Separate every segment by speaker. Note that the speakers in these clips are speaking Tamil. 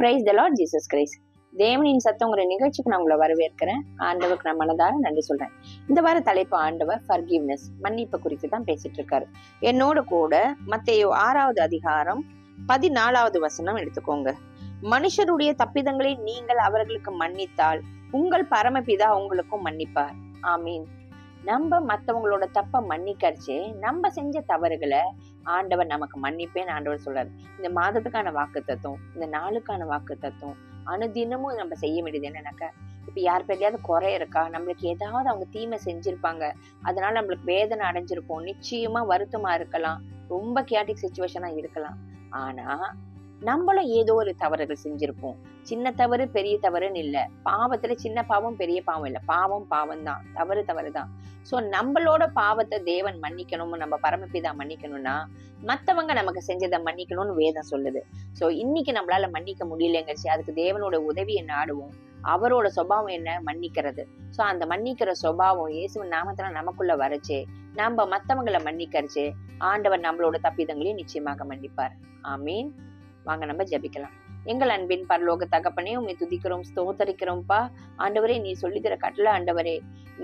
Speaker 1: Praise the lord Jesus Christ தேவனின் சத்தங்கிற நிகழ்ச்சிக்கு நான் உங்களை வரவேற்கிறேன். ஆண்டவருக்கு நான் மனதார நன்றி சொல்றேன். இந்த வார தலைப்பு ஆண்டவர் ஃபர்கிவ்னஸ் மன்னிப்பு குறித்து தான் பேசிட்டு இருக்காரு. என்னோட கூட மத்தையோ ஆறாவது அதிகாரம் பதினாலாவது வசனம் எடுத்துக்கோங்க. மனுஷருடைய தப்பிதங்களை நீங்கள் அவர்களுக்கு மன்னித்தால் உங்கள் பரமபிதா உங்களுக்கும் மன்னிப்பார். ஆமீன். நம்ம மத்தவங்களோட தப்ப மன்னிக்கடிச்சு நம்ம செஞ்ச தவறுகளை ஆண்டவர் நமக்கு மன்னிப்பேன்னு ஆண்டவர் சொல்றாரு. இந்த மாதத்துக்கான வாக்கு தத்துவம் இந்த நாளுக்கான வாக்கு தத்துவம் அனுதினமும் நம்ம செய்ய வேண்டியது என்னன்னாக்கா இப்ப யார் பேர்லயாவது குறை இருக்கா நம்மளுக்கு ஏதாவது அவங்க தீமை செஞ்சிருப்பாங்க அதனால நம்மளுக்கு வேதனை அடைஞ்சிருப்போம் நிச்சயமா வருத்தமா இருக்கலாம் ரொம்ப கேட்டிக் சுச்சுவேஷனா இருக்கலாம். ஆனா நம்மளும் ஏதோ ஒரு தவறுகள் செஞ்சிருப்போம். சின்ன தவறு பெரிய தவறுன்னு இல்ல. பாவத்துல சின்ன பாவம் பெரிய பாவம் இல்ல. பாவம் பாவம் தான் தவறு தவறு தான் சோ நம்மளோட பாவத்தை தேவன் மன்னிக்கணும் நம்ம பரமபிதா மன்னிக்கணும்னா மத்தவங்க நமக்கு செஞ்சதை மன்னிக்கணும்னு வேதம் சொல்லுது. சோ இன்னைக்கு நம்மளால மன்னிக்க முடியலங்கச்சு அதுக்கு தேவனோட உதவியை நாடுவோம் அவரோட சுபாவம் என்ன? மன்னிக்கிறது. சோ அந்த மன்னிக்கிற சுபாவம் இயேசுவின் நாமத்துல நமக்குள்ள வரச்சே நம்ம மத்தவங்களை மன்னிக்கரிச்சு ஆண்டவர் நம்மளோட தப்பிதங்களையும் நிச்சயமாக மன்னிப்பார். ஆமீன். வாங்க நம்ம ஜெபிக்கலாம். எங்கள் அன்பின் பரலோக தகப்பனே உண்மை துதிக்கிறோம் ஸ்தோத்தரிக்கிறோம்ப்பா ஆண்டவரே நீ சொல்லித்தர கட்டளை ஆண்டவரே.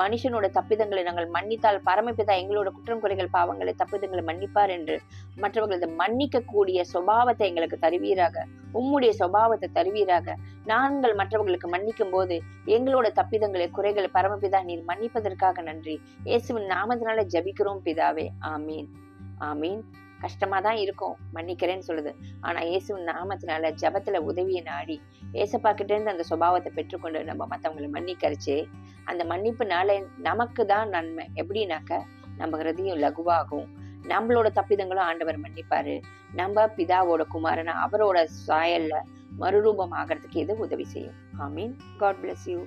Speaker 1: மனுஷனோட தப்பிதங்களை நாங்கள் மன்னித்தால் பரமபிதா எங்களோட குற்றம் குறைகள் பாவங்களை தப்பிதங்களை மன்னிப்பார் என்று மற்றவர்களது மன்னிக்க கூடிய சுபாவத்தை எங்களுக்கு தருவீராக. உம்முடைய சுபாவத்தை தருவீராக. நாங்கள் மற்றவர்களுக்கு மன்னிக்கும் போது எங்களோட தப்பிதங்களை குறைகளை பரமபிதா நீர் மன்னிப்பதற்காக நன்றி. இயேசுவின் நாமத்தினால ஜபிக்கிறோம் பிதாவே. ஆமீன். ஆமீன். கஷ்டமா தான் இருக்கும் மன்னிக்கிறேன்னு சொல்லுது. ஆனா இயேசுவின் நாமத்தினால ஜபத்துல உதவியை நாடி ஏசப்பா கிட்ட இருந்து அந்த சுபாவத்தை பெற்றுக்கொண்டு நம்ம மத்தவங்களை மன்னிக்கரிச்சு அந்த மன்னிப்புனால நமக்கு தான் நன்மை. எப்படின்னாக்க நம்ம ஹிருதயம் லகுவாகும். நம்மளோட தப்பிதங்களும் ஆண்டவர் மன்னிப்பாரு. நம்ம பிதாவோட குமாரனா அவரோட சாயல்ல மறுரூபம் ஆகிறதுக்கு இது உதவி செய்யும்? I mean God bless you